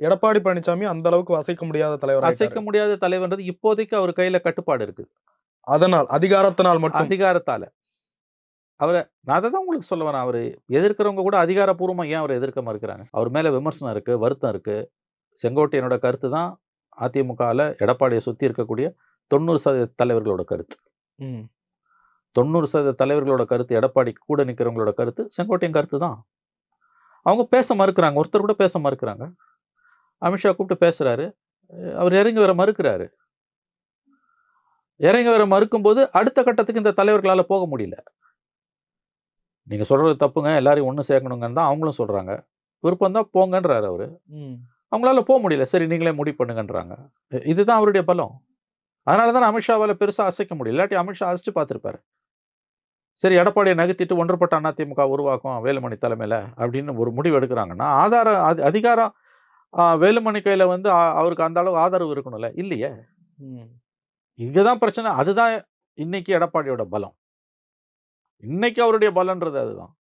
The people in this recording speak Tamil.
எடப்பாடி பழனிசாமி அந்த அளவுக்கு அசைக்க முடியாத தலைவர் அசைக்க முடியாத தலைவர்ன்றது இப்போதைக்கு அவர் கையில கட்டுப்பாடு இருக்கு. அதனால் அதிகாரத்தினால் மட்டும். அதிகாரத்தால. அவரை நான் அதை தான் உங்களுக்கு சொல்ல வரேன். அவர் எதிர்க்கிறவங்க கூட அதிகாரப்பூர்வமா ஏன் அவர் எதிர்க்க மறுக்கிறாங்க அவர் மேல விமர்சனம் இருக்கு வருத்தம் இருக்கு. செங்கோட்டையனோட கருத்து தான் அதிமுகவில் எடப்பாடியை சுத்தி இருக்கக்கூடிய தொண்ணூறு சதவீத தலைவர்களோட கருத்து. தொண்ணூறு சதவீத தலைவர்களோட கருத்து எடப்பாடி கூட நிற்கிறவங்களோட கருத்து செங்கோட்டையன் கருத்து தான். அவங்க பேச மறுக்கிறாங்க ஒருத்தர் கூட பேச மறுக்கிறாங்க. அமித்ஷா கூப்பிட்டு பேசுறாரு. அஹ் அவர் இறங்கி வர மறுக்கிறாரு. இறங்கி வர மறுக்கும்போது அடுத்த கட்டத்துக்கு இந்த தலைவர்களால போக முடியல. நீங்க சொல்றது தப்புங்க. எல்லாரையும் ஒன்று சேர்க்கணுங்கன்னு தான் அவங்களும் சொல்றாங்க. விருப்பம் தான் போங்கன்றாரு அவரு. அவங்களால போக முடியல. சரி நீங்களே முடிவு பண்ணுங்கன்றாங்க. இதுதான் அவருடைய பலம். அதனால தான் அமித்ஷாவால பெருசா அசைக்க முடியல. இல்லாட்டி அமித்ஷா அசைச்சு பார்த்திருப்பாரு. சரி எடப்பாடியை நகர்த்திட்டு ஒன்றுபட்ட அதிமுக உருவாக்கும் வேலுமணி தலைமையில அப்படின்னு ஒரு முடிவு எடுக்கிறாங்கன்னா ஆதாரம் அது அதிகாரம் வேலுமணி கையில வந்து அவருக்கு அந்த அளவு ஆதரவு இருக்கணும்ல? இல்லையே? ம். இங்கதான் பிரச்சனை. அதுதான் இன்னைக்கு எடப்பாடியோட பலம். இன்னைக்கு அவருடைய பலன்றது அதுதான்.